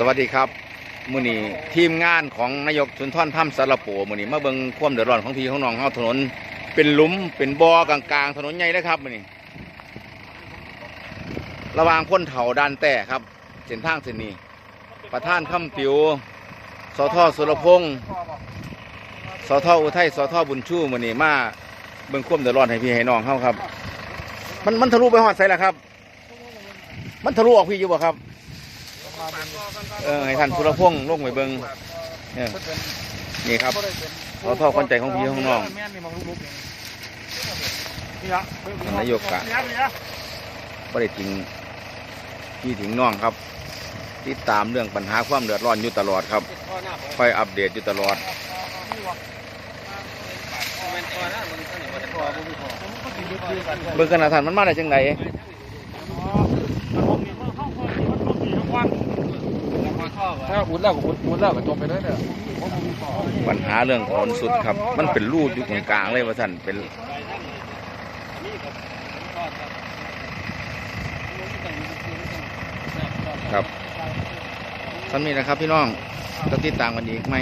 สวัสดีครับมือนี้ทีมงานของนายกสุนทรถ้ำสารโปมือนี้มาเบิงความเดือดร้อนของพี่ของน้องเฮาถนน เป็นหลุมเป็นบ่อกลางๆ ถนนใหญ่เลยครับมือนี้ระหว่างพ้นเถาด้านแต่ครับเส้นทางเส้นนี้ ประธานคำปิวสทสุรพงศ์สทอุทัยสทบุญชูมือนี้มาเบิงความเดือดร้อนให้พี่ให้น้องเฮาครับ มันมันทะลุไปฮอดไสแล้วครับ มันทะลุออกพี่อยู่บ่ครับ เออให้ท่านสุรพงศ์ลงไปเบิ่งเนี่ยนี่ครับขอโทษคนใจของพี่ของน้องแม่นี่มองลุกๆนี่ละนายกกะบ่ได้ทิ้งพี่ถึงน้องครับ ติดตามเรื่องปัญหาความเดือดร้อนอยู่ตลอดครับคอยอัปเดตอยู่ตลอดเบิ่งกันนะท่านมันมาได้จังได ถ้าอุดแล้วก็อุดอุดแล้วก็จมไปเลยเนี่ยปัญหาเรื่องของสุดครับ มันเป็นรูดอยู่ตรงกลางเลยว่าท่านเป็นครับท่านนี้นะครับพี่น้องต้องติดตามกันอีกไหม